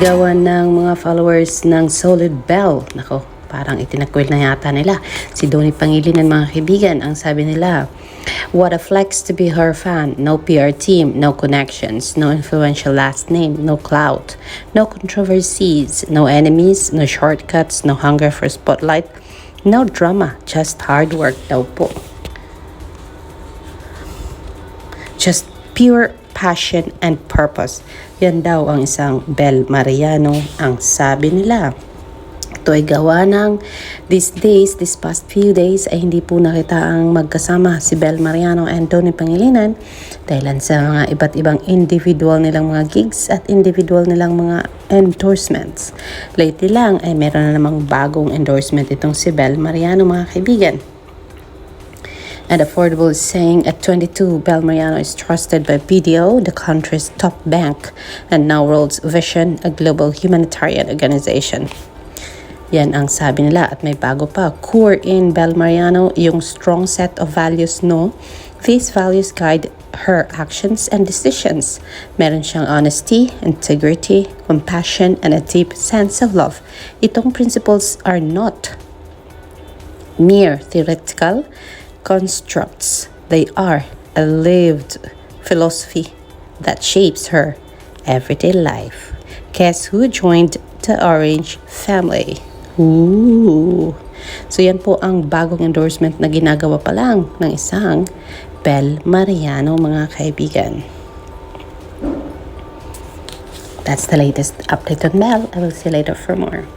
gawa ng mga followers ng Solid Bell. Nako, parang itinakwil na yata nila. Si Donnie Pangilinan mga kaibigan, ang sabi nila, What a flex to be her fan. No PR team, no connections, no influential last name, no clout, no controversies, no enemies, no shortcuts, no hunger for spotlight, no drama, just hard work daw po. Just pure passion and purpose. Yan daw ang isang Bel Mariano ang sabi nila. Ito ay gawa ng these days, this past few days ay hindi po nakita ang magkasama si Bel Mariano and Tony Pangilinan dahil sa mga iba't ibang individual nilang mga gigs at individual nilang mga endorsements. Lately lang ay meron na namang bagong endorsement itong si Bel Mariano mga kaibigan. And affordable saying at 22, Bel Mariano is trusted by BDO, the country's top bank, and now World's Vision, a global humanitarian organization. Yan ang sabi nila at may bago pa. Core in Bel Mariano, yung strong set of values no. These values guide her actions and decisions. Meron siyang honesty, integrity, compassion, and a deep sense of love. Itong principles are not mere theoretical constructs. They are a lived philosophy that shapes her everyday life. Guess who joined the Orange family? Ooh. So yan po ang bagong endorsement na ginagawa pa lang ng isang Bel Mariano mga kaibigan. That's the latest update on Bel. I will see you later for more.